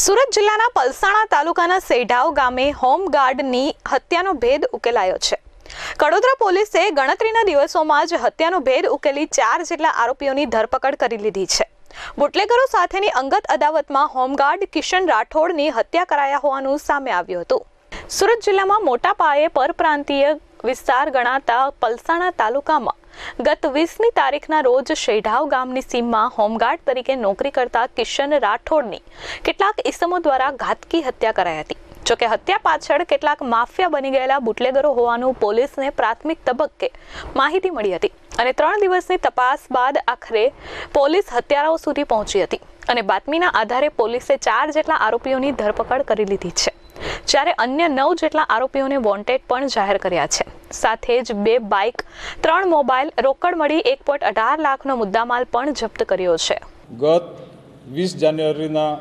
સુરત જિલ્લાના પલસાણા તાલુકાના સેઢાવ ગામે હોમગાર્ડની હત્યાનો ભેદ ઉકેલાયો છે. કડોદરા પોલીસે ગણતરીના દિવસોમાં જ હત્યાનો ભેદ ઉકેલી ચાર જેટલા આરોપીઓની ધરપકડ કરી લીધી છે. બુટલેગરો સાથેની અંગત અદાવતમાં હોમગાર્ડ કિશન રાઠોડની હત્યા કરાયા હોવાનું સામે આવ્યું હતું. સુરત જિલ્લામાં મોટા પાયે પરપ્રાંતીય વિસ્તાર ગણાતા પલસાણા તાલુકામાં ગત વીસમી તારીખના રોજ શેઢાવ ગામની સીમમાં હોમગાર્ડ તરીકે નોકરી કરતા કિશન રાઠોડની કેટલાક ઇસમો દ્વારા ઘાતકી હત્યા કરાઈ હતી. જોકે હત્યા પાછળ કેટલાક માફિયા બની ગયેલા બુટલેગરો હોવાનું પોલીસને પ્રાથમિક તબક્કે માહિતી મળી હતી અને ત્રણ દિવસની તપાસ બાદ આખરે પોલીસ હત્યારાઓ સુધી પહોંચી હતી. અને બાતમીના આધારે પોલીસે ચાર જેટલા આરોપીઓની ધરપકડ કરી લીધી છે. જ્યારે અન્ય નવ જેટલા આરોપીઓને વોન્ટેડ પણ જાહેર કર્યા છે. સાથે જ બે બાઇક ત્રણ મોબાઈલ રોકડ મળી એક પોઈન્ટ અઢાર લાખનો મુદ્દામાલ પણ જપ્ત કર્યો છે. ગત વીસ જાન્યુઆરીના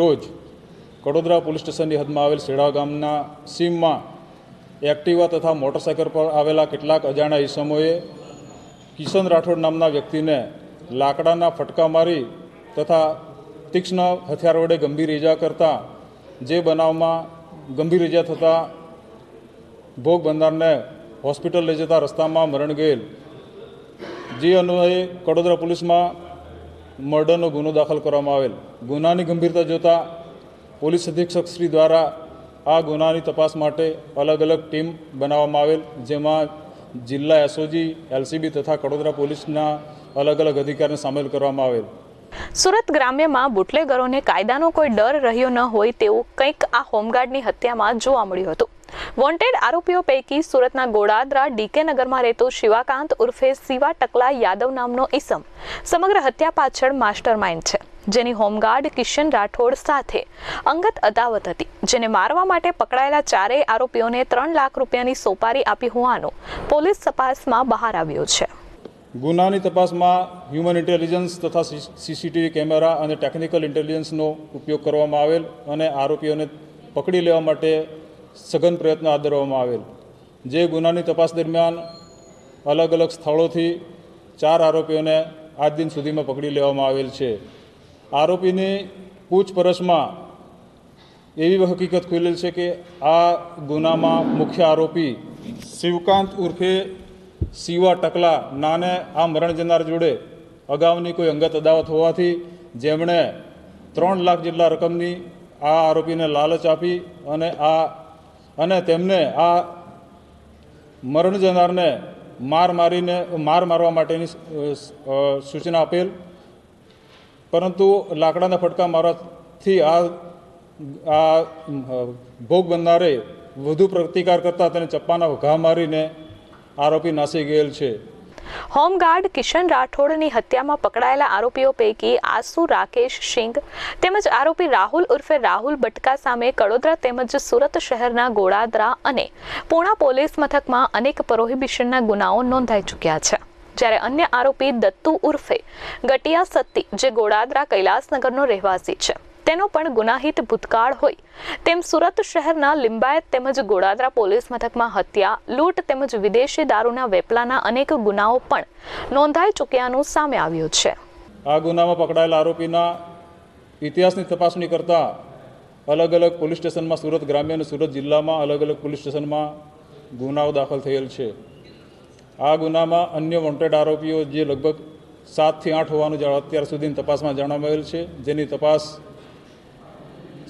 રોજ કડોદરા પોલીસ સ્ટેશનની હદમાં આવેલ શેડા ગામના સીમમાં એક્ટિવા તથા મોટરસાઇકલ પર આવેલા કેટલાક અજાણ્યા ઈસમોએ કિશન રાઠોડ નામના વ્યક્તિને લાકડાના ફટકા મારી તથા તીક્ષ્ણ હથિયાર વડે ગંભીર ઈજા કરતા જે બનાવમાં ગંભીર ઈજા થતાં ભોગ બંધારને હોસ્પિટલ લઈ જતા રસ્તામાં મરણ ગયેલ. જે અન્વયે કડોદરા પોલીસમાં મર્ડરનો ગુનો દાખલ કરવામાં આવેલ. ગુનાની ગંભીરતા જોતા પોલીસ અધિક્ષક શ્રી દ્વારા આ ગુનાની તપાસ માટે અલગ અલગ ટીમ બનાવવામાં આવેલ, જેમાં જિલ્લા એસઓજી, એલસીબી તથા કડોદરા પોલીસના અલગ અલગ અધિકારીને સામેલ કરવામાં આવેલ. સુરત ગ્રામ્યમાં બુટલેગરોને કાયદાનો કોઈ ડર રહ્યો ન હોય તેવું કંઈક આ હોમગાર્ડની હત્યામાં જોવા મળ્યું હતું. વોન્ટેડ આરોપીઓ પૈકી સુરતના ગોડાદરા ડીકે નગરમાં રહેતો શિવાકાંત ઉર્ફે શિવા ટકલા યાદવ નામનો ઈસમ. સમગ્ર હત્યા પાછળ માસ્ટર માઇન્ડ છે, જેની હોમગાર્ડ કિશન રાઠોડ સાથે અંગત અદાવત હતી, જેને મારવા માટે પકડાયેલા ચારેય આરોપીઓને ત્રણ લાખ રૂપિયાની સોપારી આપી હોવાનું પોલીસ તપાસમાં બહાર આવ્યું છે. ગુનાની તપાસમાં હ્યુમન ઇન્ટેલિજન્સ તથા સીસીટીવી કેમેરા અને ટેકનિકલ ઇન્ટેલિજન્સનો ઉપયોગ કરવામાં આવેલ અને આરોપીઓને પકડી લેવા માટે સઘન પ્રયત્ન હાથ ધરવામાં આવેલ. જે ગુનાની તપાસ દરમિયાન અલગ અલગ સ્થળોથી ચાર આરોપીઓને આજ દિન સુધીમાં પકડી લેવામાં આવેલ છે. આરોપીની પૂછપરછમાં એવી હકીકત ખુલેલ છે કે આ ગુનામાં મુખ્ય આરોપી શિવકાંત ઉર્ફે શિવા ટકલા નાને આ મરણ જનાર જોડે અગાઉની કોઈ અંગત અદાવત હોવાથી જેમણે ત્રણ લાખ જેટલા રકમની આ આરોપીને લાલચ આપી અને આ અને તેમને આ મરણ જનારને માર મારીને, માર મારવા માટેની સૂચના આપેલ. પરંતુ લાકડાના ફટકા મારવાથી આ આ ભોગ બનનારે વધુ પ્રતિકાર કરતા તેને ચપ્પાના ઘા મારીને આરોપી નાસી ગયેલ છે. હોમગાર્ડ કિશન રાઠોડની હત્યામાં પકડાયેલા આરોપીઓ પૈકી આસુ રાકેશ સિંઘ તેમજ આરોપી રાહુલ ઉર્ફે રાહુલ બટકા સામે કડોદરા તેમજ સુરત શહેરના ગોળાદરા અને પૂણા પોલીસ મથકમાં અનેક પ્રોહિબિશનના ગુનાઓ નોંધાઈ ચૂક્યા છે. જ્યારે અન્ય આરોપી દત્તુ ઉર્ફે ગટિયા સત્તી, જે ગોળાદરા કૈલાસનગરનો રહેવાસી છે. તેનો પણ ગુનાહિત ભૂતકાળ હોય. તેમ સુરત શહેરના લિંબાયત તેમજ ગોડાદરા પોલીસ મથકમાં હત્યા, લૂંટ તેમજ વિદેશી દારૂના વેપલાના અનેક ગુનાઓ પણ નોંધાઈ ચૂક્યાનું સામે આવ્યું છે. આ ગુનામાં પકડાયેલા આરોપીના ઇતિહાસની તપાસણી કરતા અલગ અલગ પોલીસ સ્ટેશનમાં સુરત ગ્રામ્ય અને સુરત જિલ્લામાં અલગ અલગ પોલીસ સ્ટેશનમાં ગુનાઓ દાખલ થયેલ છે. આ ગુનામાં અન્ય વોન્ટેડ આરોપીઓ જે લગભગ સાતથી આઠ હોવાનું અત્યાર સુધીની તપાસમાં જણાવાયેલ છે. જેની તપાસ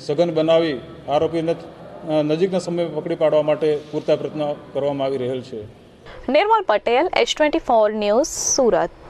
સઘન બનાવી આરોપીને નજીકના સમયે પકડી પાડવા માટે પૂરતા પ્રયત્ન કરવામાં આવી રહેલ છે. Nirmal Patel H twenty four news Surat.